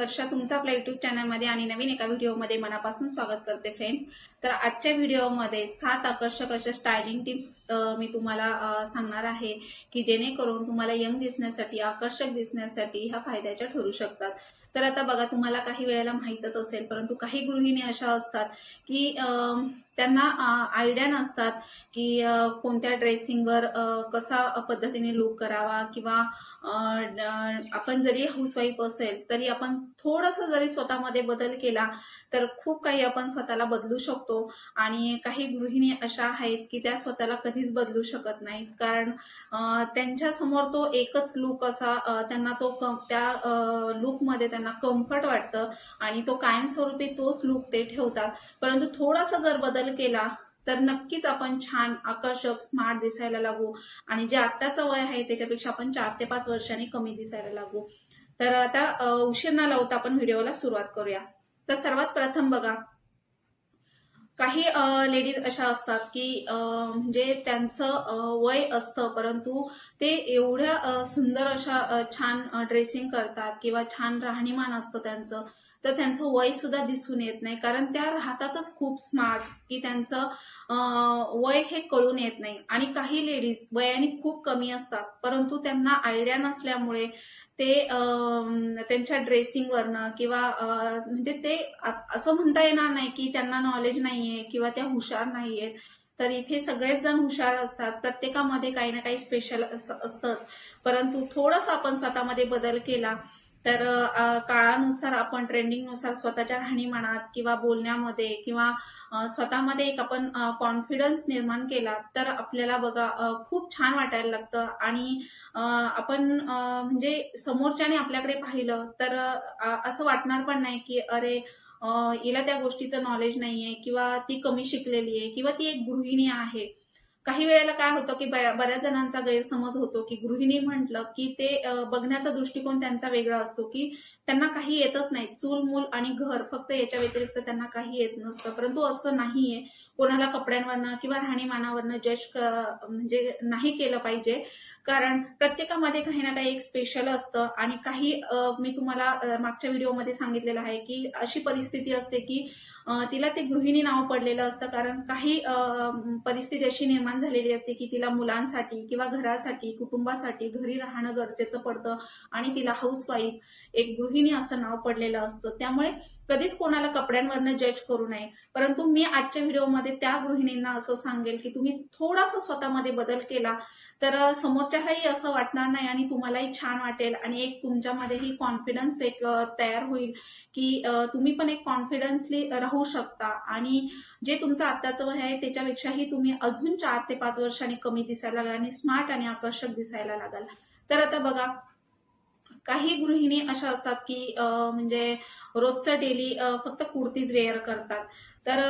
वर्षा तुमचं आपल्या युट्यूब चॅनलमध्ये आणि नवीन एका व्हिडिओमध्ये मनापासून स्वागत करते फ्रेंड्स तर आजच्या व्हिडिओमध्ये सात आकर्षक अशा स्टायलिंग टिप्स मी तुम्हाला सांगणार आहे की जेणेकरून तुम्हाला यंग दिसण्यासाठी आकर्षक दिसण्यासाठी ह्या फायद्याच्या ठरू शकतात. तर आता बघा तुम्हाला काही वेळेला माहीतच असेल परंतु काही गृहिणी अशा असतात की त्यांना आयडिया नसतात की कोणत्या ड्रेसिंगवर कसा पद्धतीने लुक करावा किंवा आपण जरी हाऊसवाईफ असेल तरी आपण थोडंसं जरी स्वतःमध्ये बदल केला तर खूप काही आपण स्वतःला बदलू शकतो. आणि काही गृहिणी अशा आहेत की त्या स्वतःला कधीच बदलू शकत नाहीत. कारण त्यांच्यासमोर त्यांच्यासमोर तो एकच लुक असा त्यांना तो त्या लुकमध्ये त्यांना कम्फर्ट वाटतं आणि तो कायमस्वरूपी तोच लुक ते ठेवतात. परंतु थोडासा जर बदल केला तर नक्कीच आपण छान आकर्षक स्मार्ट दिसायला लागू. आणि जे आत्ताचं वय आहे त्याच्यापेक्षा आपण चार ते पाच वर्षांनी कमी दिसायला लागू. तर आता उशीर न लावता आपण व्हिडिओला सुरुवात करूया. तर सर्वात प्रथम बघा काही लेडीज अशा असतात की म्हणजे त्यांचं वय असतं परंतु ते एवढ्या सुंदर अशा छान ड्रेसिंग करतात किंवा छान राहणीमान असतं त्यांचं तर त्यांचं वय सुद्धा दिसून येत नाही. कारण त्या राहतातच खूप स्मार्ट की त्यांचं वय हे कळून येत नाही. आणि काही लेडीज वयाने खूप कमी असतात परंतु त्यांना आयडिया नसल्यामुळे ते त्यांच्या ड्रेसिंगवरनं किंवा म्हणजे ते असं म्हणता येणार नाही की त्यांना नॉलेज नाहीये किंवा त्या हुशार नाहीयेत. तर इथे सगळेच जण हुशार असतात. प्रत्येकामध्ये काही ना काही स्पेशल असतंच. परंतु थोडस आपण स्वतःमध्ये बदल केला तर काळानुसार आपण ट्रेंडिंगनुसार स्वतःच्या राहणीमानात किंवा बोलण्यामध्ये किंवा स्वतःमध्ये एक आपण कॉन्फिडन्स निर्माण केला तर आपल्याला बघा खूप छान वाटायला लागतं. आणि आपण म्हणजे समोरच्याने आपल्याकडे पाहिलं तर असं वाटणार पण नाही की अरे हिला त्या गोष्टीचं नॉलेज नाहीये किंवा ती कमी शिकलेली आहे किंवा ती एक गृहिणी आहे. काही वेळेला काय होतं की बऱ्याच जणांचा गैरसमज होतो की गृहिणी म्हटलं की ते बघण्याचा दृष्टिकोन त्यांचा वेगळा असतो की त्यांना काही येतच नाही. चूल मूल आणि घर फक्त याच्या व्यतिरिक्त त्यांना काही येत नसतं. परंतु असं नाहीये. कोणाला कपड्यांवरनं किंवा राहणीमानावरनं जज म्हणजे नाही केलं पाहिजे. कारण प्रत्येकामध्ये काही ना काही एक स्पेशल असतं. आणि काही मी तुम्हाला मागच्या व्हिडिओमध्ये सांगितलेलं आहे की अशी परिस्थिती असते की तिला ते गृहिणी नाव पडलेलं असतं. कारण काही परिस्थिती अशी निर्माण झालेली असते की तिला मुलांसाठी किंवा घरासाठी कुटुंबासाठी घरी राहणं गरजेचं पडतं आणि तिला हाऊसवाईफ एक गृहिणी असं नाव पडलेलं असतं. त्यामुळे कधीच कोणाला कपड्यांवरनं जज करू नये. परंतु मी आजच्या व्हिडिओमध्ये त्या गृहिणींना असं सांगेल की तुम्ही थोडासा स्वतःमध्ये बदल केला. तर समोरच्यालाही असं वाटणार नाही आणि तुम्हालाही छान वाटेल आणि एक तुमच्यामध्येही कॉन्फिडन्स एक तयार होईल की तुम्ही पण एक कॉन्फिडन्सली राहू शकता. आणि जे तुमचं आत्ताचं वय आहे त्याच्यापेक्षाही तुम्ही अजून चार ते पाच वर्षांनी कमी दिसायला लागाल आणि स्मार्ट आणि आकर्षक दिसायला लागाल. तर आता बघा काही गृहिणी अशा असतात की म्हणजे रोजचं डेली फक्त कुर्तीज वेअर करतात. तर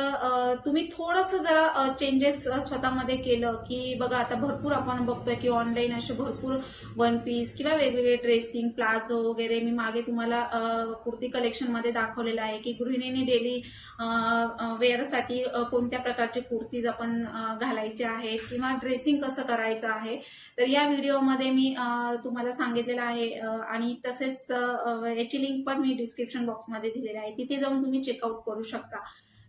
तुम्ही थोडंसं जरा चेंजेस स्वतःमध्ये केलं की बघा आता भरपूर आपण बघतोय की ऑनलाईन असे भरपूर वन पीस किंवा वेगवेगळे ड्रेसिंग प्लाझो वगैरे मी मागे तुम्हाला कुर्ती कुर्ती कलेक्शनमध्ये दाखवलेलं आहे की गृहिणीने डेली वेअरसाठी कोणत्या प्रकारचे कुर्तीज आपण घालायचे आहेत किंवा ड्रेसिंग कसं करायचं आहे. तर या व्हिडिओमध्ये मी तुम्हाला सांगितलेलं आहे आणि तसेच याची लिंक पण मी डिस्क्रिप्शन बॉक्समध्ये दिलेली आहे. तिथे जाऊन तुम्ही चेकआउट करू शकता.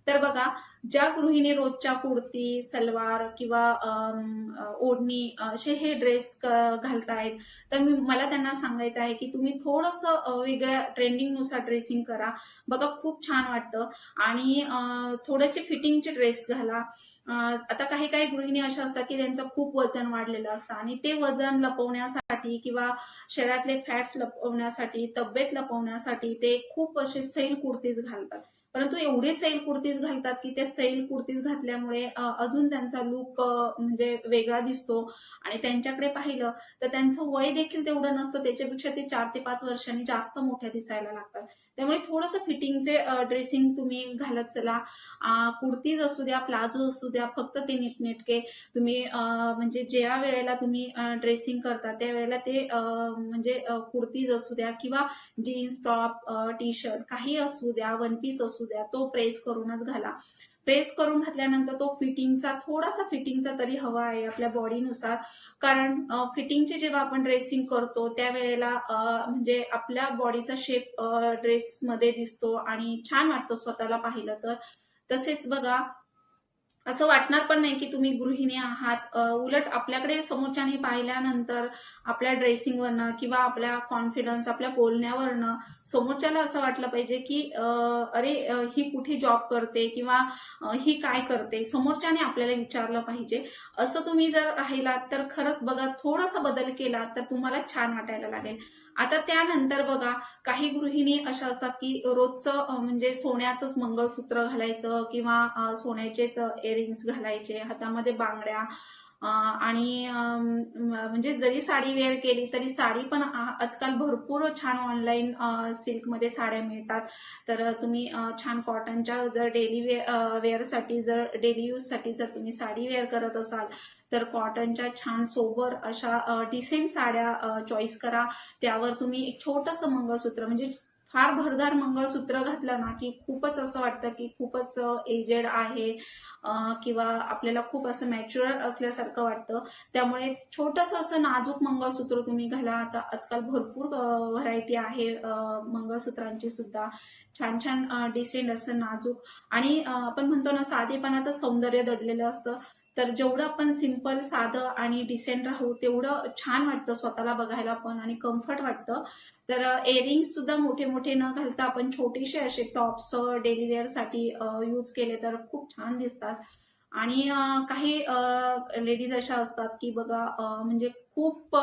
तर बघा ज्या गृहिणी रोजच्या कुर्ती सलवार किंवा ओढणी असे हे ड्रेस घालतायत तर मी मला त्यांना सांगायचं आहे की तुम्ही थोडस वेगळ्या ट्रेंडिंगनुसार ड्रेसिंग करा. बघा खूप छान वाटतं. आणि थोडेसे फिटिंगचे ड्रेस घाला. आता काही काही गृहिणी अशा असतात की त्यांचं खूप वजन वाढलेलं असतं आणि ते वजन लपवण्यासाठी किंवा शरीरातले फॅट्स लपवण्यासाठी तब्येत लपवण्यासाठी ते खूप असे सैल कुर्तीज घालतात. परंतु एवढे सैल कुर्तीज घालतात की ते सैल कुर्तीज घातल्यामुळे अजून त्यांचा लुक म्हणजे वेगळा दिसतो. आणि त्यांच्याकडे पाहिलं तर त्यांचं वय देखील तेवढं नसतं. त्याच्यापेक्षा ते चार ते पाच वर्षांनी जास्त मोठ्या दिसायला लागतात. त्यामुळे थोडंसं फिटिंगचे ड्रेसिंग तुम्ही घालत चला. कुर्तीज असू द्या प्लाझो असू द्या फक्त ते नीटनेटके तुम्ही म्हणजे ज्या वेळेला तुम्ही ड्रेसिंग करता त्या वेळेला ते म्हणजे कुर्तीज असू द्या किंवा जीन्स टॉप टी शर्ट काही असू द्या वन पीस असू असू द्या तो प्रेस करूनच घाला. प्रेस करून घातल्यानंतर तो फिटिंगचा थोडासा फिटिंगचा तरी हवा आहे आपल्या बॉडीनुसार कारण फिटिंगचे जेव्हा आपण ड्रेसिंग करतो त्यावेळेला म्हणजे आपल्या बॉडीचा शेप ड्रेसमध्ये दिसतो आणि छान वाटतं स्वतःला पाहिलं तर. तसेच बघा असं वाटणार पण नाही की तुम्ही गृहिणी आहात. उलट आपल्याकडे समोरच्याने पाहिल्यानंतर आपल्या ड्रेसिंगवरनं किंवा आपल्या कॉन्फिडन्स आपल्या बोलण्यावरनं समोरच्याला असं वाटलं पाहिजे की अरे ही कुठे जॉब करते किंवा ही काय करते? समोरच्याने आपल्याला विचारलं पाहिजे. असं तुम्ही जर राहिलात तर खरंच बघा थोडासा बदल केला तर तुम्हाला छान वाटायला लागेल. आता त्यानंतर बघा काही गृहिणी अशा असतात की रोजचं म्हणजे सोन्याचंच मंगळसूत्र घालायचं किंवा सोन्याचेच इयरिंग्स घालायचे हातामध्ये बांगड्या आणि म्हणजे जरी साडी वेअर केली तरी साडी पण आजकाल भरपूर छान ऑनलाईन सिल्कमध्ये साड्या मिळतात. तर तुम्ही छान कॉटनच्या जर डेली वेअरसाठी जर डेली यूजसाठी जर तुम्ही साडी वेअर करत असाल तर कॉटनच्या छान सोबर अशा डिसेंट साड्या चॉईस करा. त्यावर तुम्ही एक छोटंसं मंगळसूत्र म्हणजे फार भरदार मंगळसूत्र घातलं ना की खूपच असं वाटतं की खूपच एजेड आहे किंवा आपल्याला खूप असं मॅच्युअर असल्यासारखं वाटतं. त्यामुळे छोटंसं असं नाजूक मंगळसूत्र तुम्ही घाला. आता आजकाल भरपूर व्हरायटी आहे मंगळसूत्रांची सुद्धा. छान छान डिसेंट असं नाजूक. आणि आपण म्हणतो ना साधेपणातच सौंदर्य दडलेलं असतं. तर जेवढं आपण सिंपल साधं आणि डिसेंट राहू तेवढं छान वाटतं स्वतःला बघायला पण आणि कम्फर्ट वाटतं. तर इयरिंग्स सुद्धा मोठे मोठे न घालता आपण छोटेसे असे टॉप्स डेली वेअरसाठी यूज केले तर खूप छान दिसतात. आणि काही लेडीज अशा असतात की बघा म्हणजे खूप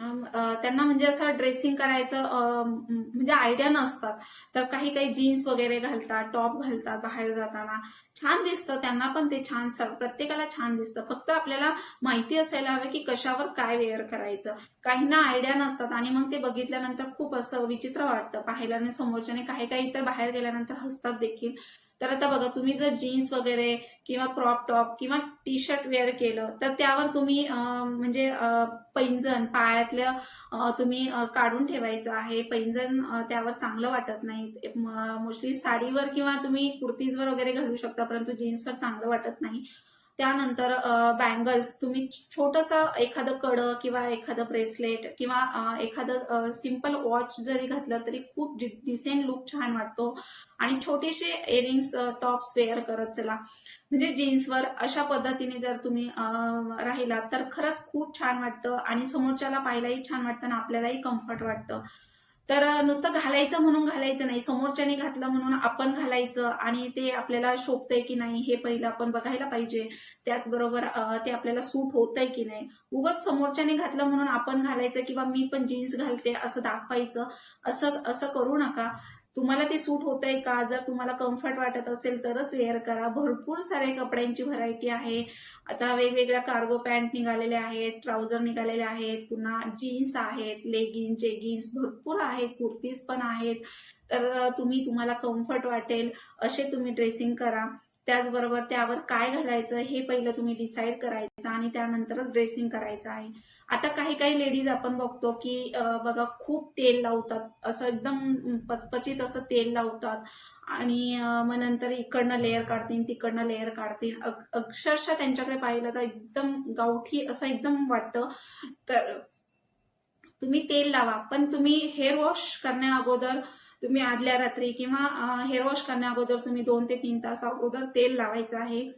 त्यांना म्हणजे असं ड्रेसिंग करायचं म्हणजे आयडिया नसतात. तर काही काही जीन्स वगैरे घालतात टॉप घालतात बाहेर जाताना. छान दिसतं त्यांना पण ते छान प्रत्येकाला छान दिसतं. फक्त आपल्याला माहिती असायला हवं की कशावर काय वेअर करायचं. काहींना आयडिया नसतात आणि मग ते बघितल्यानंतर खूप असं विचित्र वाटतं. पाहिल्याने समोरच्याने काही काही तर बाहेर गेल्यानंतर हसतात देखील. तर आता बघा तुम्ही जर जीन्स वगैरे किंवा क्रॉप टॉप किंवा टी शर्ट वेअर केलं तर त्यावर तुम्ही म्हणजे पैंजण पायातलं तुम्ही काढून ठेवायचं आहे. पैंजण त्यावर चांगलं वाटत नाही मोस्टली साडीवर किंवा तुम्ही कुर्तीजवर वगैरे घालू शकता परंतु जीन्सवर चांगलं वाटत नाही. त्यानंतर बँगल्स तुम्ही छोटंसं एखादं कडं किंवा एखादं ब्रेसलेट किंवा एखादं सिंपल वॉच जरी घातलं तरी खूप डिसेंट लुक छान वाटतो. आणि छोटेसे इयरिंग्स टॉप्स वेअर करत चला. म्हणजे जीन्सवर अशा पद्धतीने जर तुम्ही राहिलात तर खरंच खूप छान वाटतं आणि समोरच्याला पाहायलाही छान वाटतं आणि आपल्यालाही कम्फर्ट वाटतं. तर नुसतं घालायचं म्हणून घालायचं नाही. समोरच्याने घातलं म्हणून आपण घालायचं आणि ते आपल्याला शोभतंय की नाही हे पहिलं आपण बघायला पाहिजे. त्याचबरोबर ते आपल्याला सूट होतंय की नाही. उगाच समोरच्याने घातलं म्हणून आपण घालायचं किंवा मी पण जीन्स घालते असं दाखवायचं असं असं करू नका. तुम्हाला ते सूट होतंय का? जर तुम्हाला कम्फर्ट वाटत असेल तरच वेअर करा. भरपूर साऱ्या कपड्यांची व्हरायटी आहे. आता वेगवेगळ्या कार्गो पॅन्ट निघालेल्या आहेत ट्राउझर निघालेले आहेत पुन्हा जीन्स आहेत लेगिन्स जेगिन्स भरपूर आहेत कुर्तीज पण आहेत. तर तुम्ही तुम्हाला कम्फर्ट वाटेल असे तुम्ही ड्रेसिंग करा. त्याचबरोबर त्यावर काय घालायचं हे पहिलं तुम्ही डिसाईड करायचं आणि त्यानंतरच ड्रेसिंग करायचं आहे. आता काही काही लेडीज आपण बघतो की बघा खूप तेल लावतात. असं एकदम पचपचित असं तेल लावतात. आणि मग नंतर इकडनं लेअर काढतील तिकडनं लेअर काढतील. अक्षरशः त्यांच्याकडे पाहिलं तर एकदम गावठी असं एकदम वाटतं. तर तुम्ही तेल लावा. पण तुम्ही हेअर वॉश करण्या अगोदर तुम्ही आदल्या रात्री किंवा हेअर वॉश करण्या अगोदर तुम्ही दोन ते तीन तास अगोदर तेल लावायचं आहे.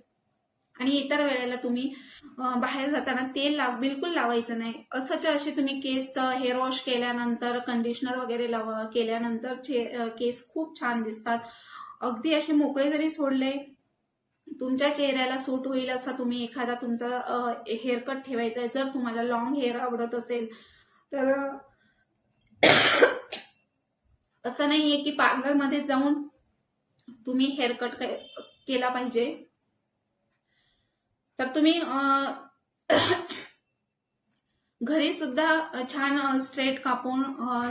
आणि इतर वेळेला तुम्ही बाहेर जाताना तेल लाव बिलकुल लावायचं नाही. असंच्या असे तुम्ही केस हेअर वॉश केल्यानंतर कंडिशनर वगैरे लाव केल्यानंतर केस खूप छान दिसतात. अगदी असे मोकळे जरी सोडले तुमच्या चेहऱ्याला सूट होईल असा तुम्ही एखादा तुमचा हेअरकट ठेवायचा आहे. जर तुम्हाला लॉंग हेअर आवडत असेल तर असं नाहीये की पार्लरमध्ये जाऊन तुम्ही हेअरकट केला पाहिजे. तर तुम्ही घरी सुद्धा छान स्ट्रेट कापून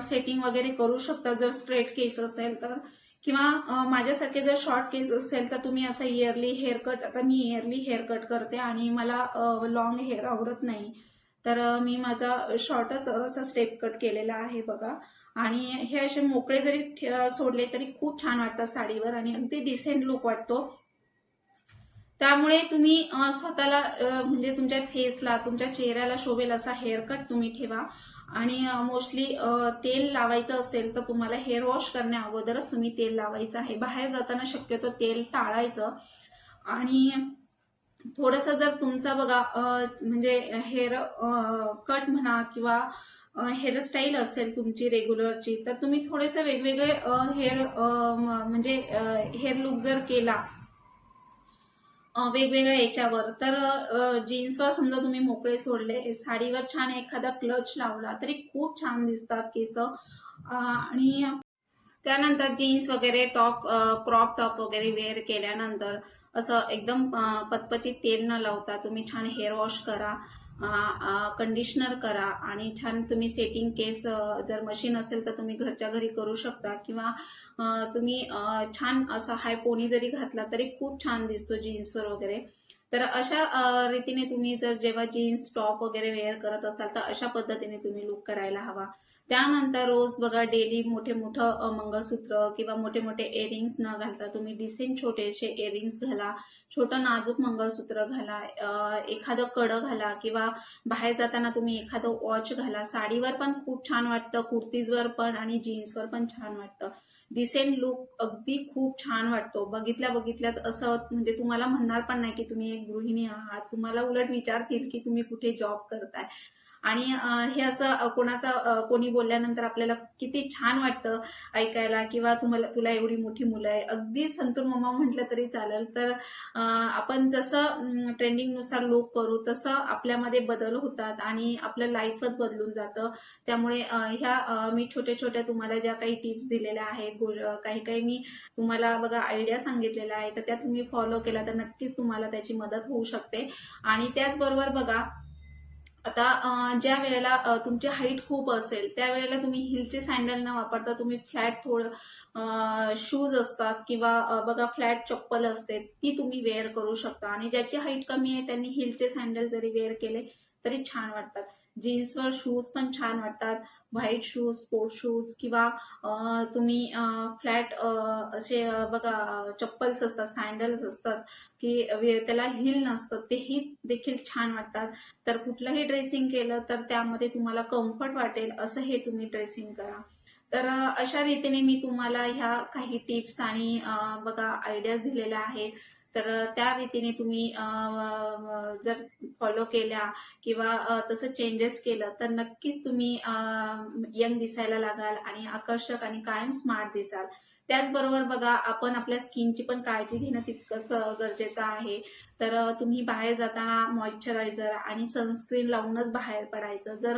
सेटिंग वगैरे करू शकता. जर स्ट्रेट केस असेल तर किंवा माझ्यासारखे जर शॉर्ट केस असेल तर तुम्ही असं इयरली हेअरकट आता मी इयरली हेअरकट करते आणि मला लॉंग हेअर आवडत नाही. तर मी माझा शॉर्टच असा स्टेप कट केलेला आहे बघा. आणि हे असे मोकळे जरी सोडले तरी खूप छान वाटतात साडीवर आणि अगदी डिसेंट लुक वाटतो. त्यामुळे तुम्ही स्वतःला म्हणजे तुमच्या फेसला तुमच्या चेहऱ्याला शोभेल असा हेअर कट तुम्ही ठेवा. आणि मोस्टली तेल लावायचं असेल तर तुम्हाला हेअर वॉश करण्या अगोदरच तुम्ही तेल लावायचं आहे. बाहेर जाताना शक्यतो तेल टाळायचं. आणि थोडंसं जर तुमचा बघा म्हणजे हेअर कट म्हणा किंवा हेअरस्टाईल असेल तुमची रेग्युलरची तर तुम्ही थोडेसे वेगवेगळे हेअर म्हणजे हेअर लुक जर केला वेगवेगळ्या याच्यावर. तर जीन्सवर समजा तुम्ही मोकळे सोडले साडीवर छान एखादा क्लच लावला तरी खूप छान दिसतात केस. आणि त्यानंतर जीन्स वगैरे टॉप क्रॉप टॉप वगैरे वेअर केल्यानंतर असं एकदम पतपचित तेल न लावता तुम्ही छान हेअर वॉश करा. कंडिशनर करा आणि छान तुम्ही सेटिंग केस जर मशीन असेल तर तुम्ही घरच्या घरी करू शकता किंवा तुम्ही छान असा हाय पोनी जरी घातला तरी खूप छान दिसतो जीन्सवर वगैरे. तर अशा रीतीने तुम्ही जर जेव्हा जीन्स टॉप वगैरे वेअर करत असाल तर अशा पद्धतीने तुम्ही लुक करायला हवा. त्यानंतर रोज बघा डेली मोठे मोठं मंगळसूत्र किंवा मोठे मोठे इयरिंग्स न घालता तुम्ही डिसेंट छोटेसे इयरिंग्स घाला छोटं नाजूक मंगळसूत्र घाला एखादं कडं घाला किंवा बाहेर जाताना तुम्ही एखादं वॉच घाला. साडीवर पण खूप छान वाटतं कुर्तीजवर पण आणि जीन्सवर पण छान वाटतं. डिसेंट लुक अगदी खूप छान वाटतो. बघितल्या बघितल्याच असं म्हणजे तुम्हाला म्हणणार पण नाही की तुम्ही एक गृहिणी आहात. तुम्हाला उलट विचारतील की तुम्ही कुठे जॉब करताय. आणि हे असं कोणाचा कोणी बोलल्यानंतर आपल्याला किती छान वाटतं ऐकायला किंवा तुम्हाला तुला एवढी मोठी मुलं आहे. अगदी संतूर मम्मा म्हटलं तरी चालेल. तर आपण जसं ट्रेंडिंगनुसार लोक करू तसं आपल्यामध्ये बदल होतात आणि आपलं लाईफच बदलून जातं. त्यामुळे ह्या मी छोट्या छोट्या तुम्हाला ज्या काही टिप्स दिलेल्या आहेत काही काही मी तुम्हाला बघा आयडिया सांगितलेल्या आहेत तर त्या तुम्ही फॉलो केला तर नक्कीच तुम्हाला त्याची मदत होऊ शकते. आणि त्याचबरोबर बघा आता ज्या वेळेला तुमची हाईट खूप असेल त्यावेळेला तुम्ही हिलचे सँडल न वापरता तुम्ही फ्लॅट थोडं शूज असतात किंवा बघा फ्लॅट चप्पल असते ती तुम्ही वेअर करू शकता. आणि ज्याची हाईट कमी आहे त्यांनी हिलचे सँडल जरी वेअर केले तरी छान वाटतात. जीन्सवर शूज पण छान वाटतात. व्हाईट शूज स्पोर्ट शूज किंवा तुम्ही फ्लॅट असे बघा चप्पल्स असतात सँडल्स असतात की त्याला हिल नसतं तेही देखील छान वाटतात. तर कुठलंही ड्रेसिंग केलं तर त्यामध्ये तुम्हाला कम्फर्ट वाटेल असं हे तुम्ही ड्रेसिंग करा. तर अशा रीतीने मी तुम्हाला ह्या काही टिप्स आणि बघा आयडियाज दिलेल्या आहेत. तर त्या रीतीने तुम्ही जर फॉलो केल्या किंवा तसं चेंजेस केलं तर नक्कीच तुम्ही यंग दिसायला लागाल आणि आकर्षक आणि कायम स्मार्ट दिसाल. त्याचबरोबर बघा आपण आपल्या स्किनची पण काळजी घेणं तितकंच गरजेचं आहे. तर तुम्ही बाहेर जाताना मॉइश्चरायझर आणि सनस्क्रीन लावूनच बाहेर पडायचं. जर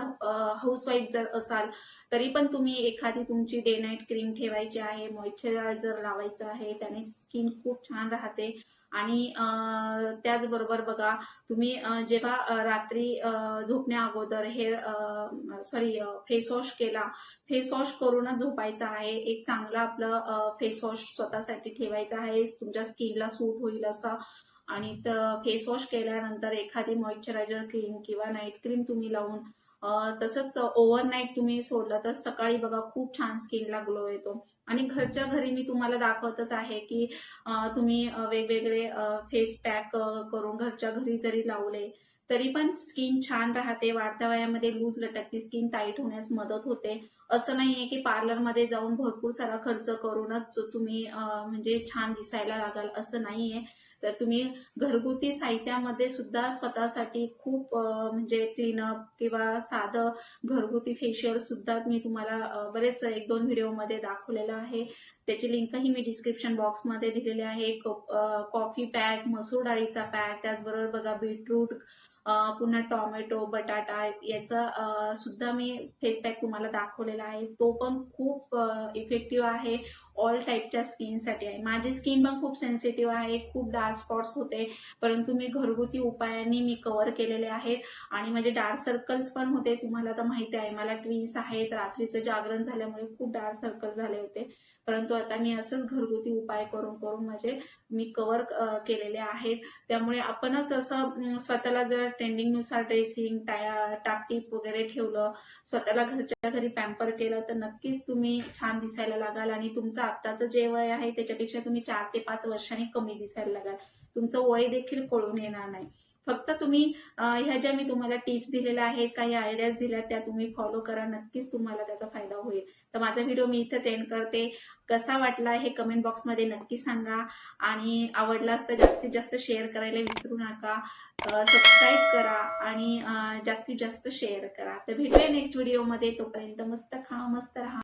हाऊसवाईफ जर असाल तरी पण तुम्ही एखादी तुमची डे नाईट क्रीम ठेवायची आहे मॉइश्चरायझर लावायचं आहे त्याने स्किन खूप छान राहते. आणि त्याचबरोबर बघा तुम्ही जेव्हा रात्री झोपण्या अगोदर हेअर सॉरी फेस वॉश केला फेस वॉश करूनच झोपायचं आहे. एक चांगला आपलं फेस वॉश स्वतःसाठी ठेवायचं आहे. तुमच्या स्किनला सूट होईल असं. आणि फेस वॉश केल्यानंतर एखादी मॉइश्चरायझर क्रीम किंवा नाईट क्रीम तुम्ही लावून तसंच ओव्हरनाईट तुम्ही सोडलं तर सकाळी बघा खूप छान स्किनला ग्लो येतो. आणि घरच्या घरी मी तुम्हाला दाखवतच आहे की तुम्ही वेगवेगळे फेस पॅक करून घरच्या घरी जरी लावले तरी पण स्किन छान राहते. वाढत्या वयामध्ये लूज लटकती स्किन टाईट होण्यास मदत होते. असं नाहीये की पार्लरमध्ये जाऊन भरपूर सारा खर्च करूनच तुम्ही म्हणजे छान दिसायला लागाल असं नाहीये. तर तुम्ही घरगुती साहित्यामध्ये सुद्धा स्वतःसाठी खूप म्हणजे क्लीनअप किंवा साधं घरगुती फेशियल सुद्धा मी तुम्हाला बरेच एक दोन व्हिडिओमध्ये दाखवलेलं आहे. त्याची लिंकही मी डिस्क्रिप्शन बॉक्समध्ये दिलेली आहे. कॉफी पॅक मसूर डाळीचा पॅक त्याचबरोबर बघा बीटरूट पुन्हा टोमॅटो बटाटा याचा सुद्धा मी फेस पॅक तुम्हाला दाखवलेला आहे. तो पण खूप इफेक्टिव्ह आहे ऑल टाईपच्या स्किनसाठी आहे. माझी स्किन पण खूप सेन्सिटिव्ह आहे खूप डार्क स्पॉट्स होते. परंतु मी घरगुती उपायांनी मी कव्हर केलेले आहेत. आणि माझे डार्क सर्कल्स पण होते तुम्हाला तर माहिती आहे. मला ट्विन्स आहेत रात्रीचं जागरण झाल्यामुळे खूप डार्क सर्कल झाले होते. परंतु आता मी असंच घरगुती उपाय करून करून म्हणजे मी कव्हर केलेले आहेत. त्यामुळे आपणच असं स्वतःला जर ट्रेंडिंगनुसार ड्रेसिंग टापटीप वगैरे ठेवलं स्वतःला घरच्या घरी पॅम्पर केलं तर नक्कीच तुम्ही छान दिसायला लागाल आणि तुमचं आत्ताचं जे वय आहे त्याच्यापेक्षा तुम्ही चार ते पाच वर्षांनी कमी दिसायला लागाल. तुमचं वय देखील कळून येणार नाही. फक्त तुम्ही ह्या ज्या मी तुम्हाला टिप्स दिलेल्या आहेत काही आयडियाज दिल्या त्या तुम्ही फॉलो करा. नक्कीच तुम्हाला त्याचा फायदा होईल. तर माझा व्हिडिओ मी इथंच एंड करते. कसा वाटला हे कमेंट बॉक्समध्ये नक्की सांगा. आणि आवडलास तर जास्तीत जास्त शेअर करायला विसरू नका. सबस्क्राईब करा आणि जास्तीत जास्त शेअर करा. तर भेटूया नेक्स्ट व्हिडिओमध्ये तोपर्यंत मस्त खा मस्त राहा.